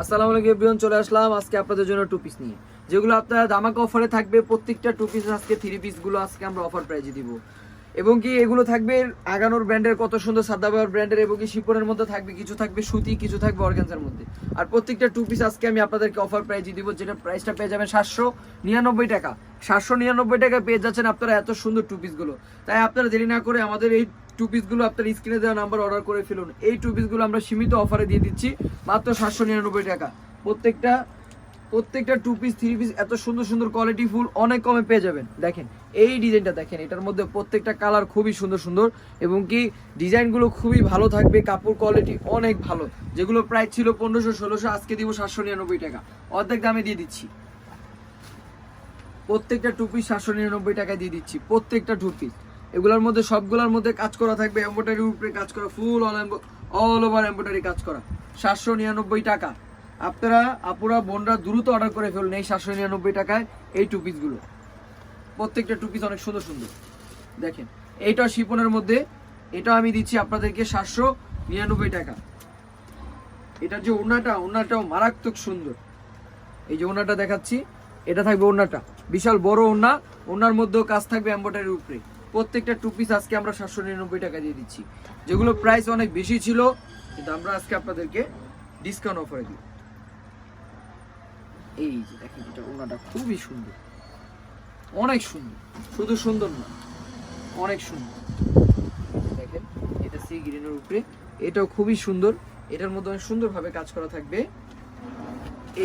আসসালামু আলাইকুম এভরিওয়ান, চলে আসলাম আজকে আপনাদের জন্য টু পিস নিয়ে। যেগুলো আপনারা দামাকা অফারে থাকবে, প্রত্যেকটা টু পিস আজকে থ্রি পিসগুলো আজকে আমরা অফার প্রাইজে দিব। এবং কি এগুলো থাকবে আগানোর ব্র্যান্ডের কত সুন্দর সাদাবাহার ব্র্যান্ডের এবং কি শিপনের মধ্যে থাকবে, কিছু থাকবে সুতি, কিছু থাকবে অর্গানজার মধ্যে। আর প্রত্যেকটা টু পিস আজকে আমি আপনাদেরকে অফার প্রাইজে দিব, যেটা প্রাইসটা পেয়ে যাবেন সাতশো নিরানব্বই টাকা। সাতশো নিরানব্বই টাকা পেয়ে যাচ্ছেন আপনারা এত সুন্দর টু পিসগুলো তাই আপনারা দেরি না করে আমাদের এই টু পিসগুলো আপনার স্ক্রিনে দেওয়া নাম্বার অর্ডার করে ফেলুন। এই টু পিসগুলো আমরা সীমিত অফারে দিয়ে দিচ্ছি, মাত্র সাতশো নিরানব্বই টাকা। প্রত্যেকটা প্রত্যেকটা টু পিস থ্রি পিস এত সুন্দর সুন্দর কোয়ালিটি ফুল অনেক কমে পেয়ে যাবেন। দেখেন, এই ডিজাইনটা দেখেন, এটার মধ্যে প্রত্যেকটা কালার খুবই সুন্দর সুন্দর, এবং কি ডিজাইনগুলো খুবই ভালো থাকবে, কাপড় কোয়ালিটি অনেক ভালো, যেগুলো প্রাইস ছিল পনেরোশো, ষোলোশো, আজকে দিব সাতশো নিরানব্বই টাকা। অর্ধেক দামে দিয়ে দিচ্ছি। প্রত্যেকটা টু পিস সাতশো নিরানব্বই টাকায় দিয়ে দিচ্ছি, প্রত্যেকটা টু পিস এগুলোর মধ্যে সবগুলোর মধ্যে কাজ করা থাকবে এম্বোটারির উপরে কাজ করা full all all over embroidery কাজ করা। সাতশো নিরানব্বই টাকা। আপনারা, আপুরা, বোনরা দ্রুত অর্ডার করে ফেলুন এই সাতশো নিরানব্বই টাকায় এই টু পিসগুলো প্রত্যেকটা টু পিস অনেক সুন্দর সুন্দর। দেখেন এইটা শিপনের মধ্যে, এটা আমি দিচ্ছি আপনাদেরকে সাতশো নিরানব্বই টাকা। এটার যে ওড়নাটা, ওড়নাটাও মারাত্মক সুন্দর। এই যে ওড়নাটা দেখাচ্ছি, এটা থাকবে ওড়নাটা। বিশাল বড় ওড়না, ওড়নার মধ্যেও কাজ থাকবে এম্বয়ডারির উপরে। প্রত্যেকটা টু পিস আজকে আমরা সাতশো নিরানব্বই টাকা দিয়ে দিচ্ছি। যেগুলো প্রাইস অনেক বেশি ছিল, কিন্তু আমরা আজকে আপনাদেরকে ডিসকাউন্ট অফারে দিই। এই যে দেখেন, এটা ওড়নাটা খুবই সুন্দর। অনেক সুন্দর। শুধু সুন্দর না, অনেক সুন্দর। দেখেন, এটা সি গ্রিনের উপরে। এটাও খুবই সুন্দর। এটার মধ্যে অনেক সুন্দরভাবে কাজ করা থাকবে।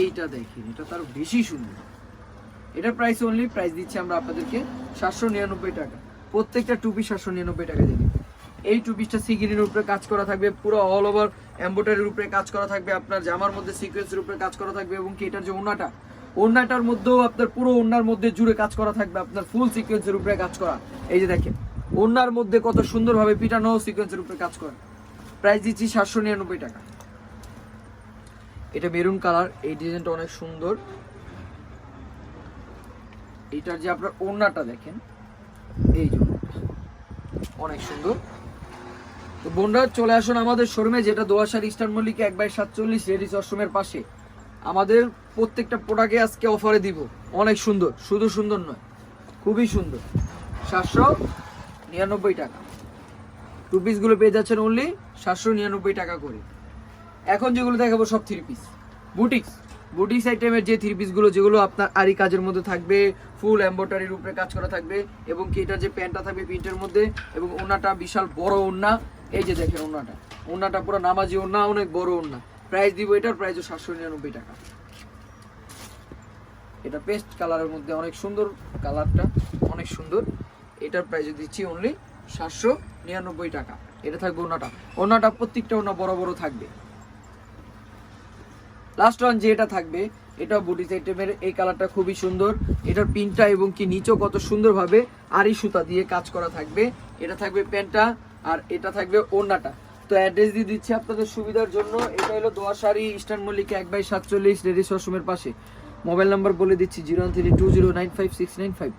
এইটা দেখেন, এটা তার বেশি সুন্দর। এটার প্রাইস অনলি প্রাইস দিচ্ছি আমরা আপনাদেরকে সাতশো নিরানব্বই টাকা। প্রত্যেকটা টু পিস সাতশো নিরানব্বই টাকা দিয়ে। এই টু পিসটা সিগিরির উপরে কাজ করা থাকবে, পুরো অল ওভার এম্বোটারির উপরে কাজ করা থাকবে, আপনার জামার মধ্যে সিকোয়েন্সের উপরে কাজ করা থাকবে এবং কি এটার যে ওনাটা ওনাটার মধ্যেও আপনার পুরো ওনার মধ্যে জুড়ে কাজ করা থাকবে, আপনার ফুল সিকোয়েন্সের উপরে কাজ করা। এই যে দেখেন ওনার মধ্যে কত সুন্দরভাবে পিটানো সিকোয়েন্সের উপরে কাজ করা। প্রাইস দিচ্ছি সাতশো নিরানব্বই টাকা। এটা মেরুন কালার এই ডিজাইনটা অনেক সুন্দর। এটার যে আপনার ওড়নাটা দেখেন এই যে ওড়নাটা। অনেক সুন্দর। তো বোনরা, চলে আসুন আমাদের শোরুমে, যেটা দোয়াশার ইস্টার্ন মল্লিকে এক বাই সাতচল্লিশ রেডিস অশ্রমের পাশে। আমাদের প্রত্যেকটা প্রোডাক্টে আজকে অফারে দিব। অনেক সুন্দর। শুধু সুন্দর নয়, খুবই সুন্দর। সাতশো নিরানব্বই টাকা। টু পিসগুলো পেয়ে যাচ্ছেন অনলি সাতশো নিরানব্বই টাকা করে। এখন যেগুলো দেখাবো সব থ্রি পিস বুটিক্স বুটিক্স আইটেমের যে থ্রি পিসগুলো যেগুলো আপনার আরি কাজের মধ্যে থাকবে ফুল এম্বোটারির উপরে কাজ করা থাকবে, এবং কি যে প্যান্টটা থাকবে প্রিন্টের মধ্যে, এবং ওনাটা বিশাল বড় ওন্না এই যে দেখেন ওন্নাটা ওন্নাটা পুরো নামাজি ওন্না অনেক বড় ওন্না প্রাইস দিব এটার প্রাইস সাতশো নিরানব্বই টাকা। এটা পেস্ট কালারের মধ্যে অনেক সুন্দর কালারটা অনেক সুন্দর। এটার প্রাইস দিচ্ছি অনলি সাতশো নিরানব্বই টাকা। এটা থাকবে ওনাটা ওনাটা প্রত্যেকটা ওনা বড় বড় থাকবে। লাস্ট ওয়ান যে এটা থাকবে এটা বুটিস আইটেমের এই কালারটা খুবই সুন্দর। এটার পিনটা এবং কি নিচেও কত সুন্দরভাবে আরি সুতা দিয়ে কাজ করা থাকবে। এটা থাকবে প্যান্টটা আর এটা থাকবে ওড়নাটা। তো অ্যাড্রেস দিয়ে দিচ্ছি আপনাদের সুবিধার জন্য। এটা হলো দোয়াশাড়ি ইস্টার্ন মল্লিকা এক বাই সাতচল্লিশ রেডিস ওয়াশরুমের পাশে। মোবাইল নাম্বার বলে দিচ্ছি zero three two zero nine five six nine five.